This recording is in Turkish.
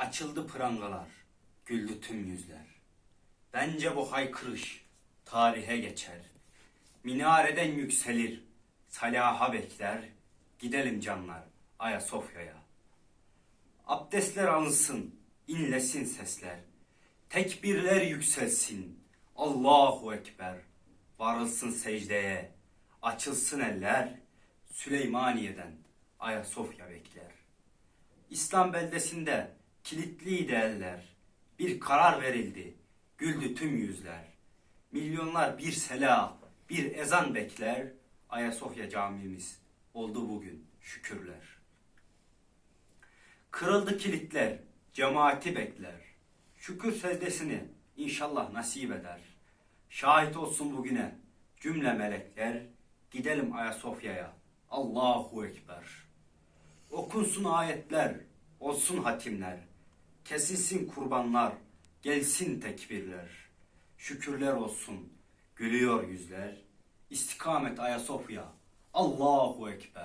Açıldı prangalar, güldü tüm yüzler. Bence bu haykırış tarihe geçer. Minareden yükselir, salaha bekler. Gidelim canlar Ayasofya'ya. Abdestler alınsın, inlesin sesler. Tekbirler yükselsin, Allahu Ekber. Varılsın secdeye, açılsın eller. Süleymaniye'den Ayasofya bekler. İslam beldesinde kilitliydi eller. Bir karar verildi, güldü tüm yüzler. Milyonlar bir sela, bir ezan bekler. Ayasofya camimiz oldu bugün şükürler. Kırıldı kilitler, cemaati bekler. Şükür secdesini inşallah nasip eder. Şahit olsun bugüne cümle melekler. Gidelim Ayasofya'ya. Allahu Ekber. Okunsun ayetler, olsun hatimler. Kesilsin kurbanlar, gelsin tekbirler. Şükürler olsun, gülüyor yüzler. İstikamet Ayasofya. Allahu Ekber.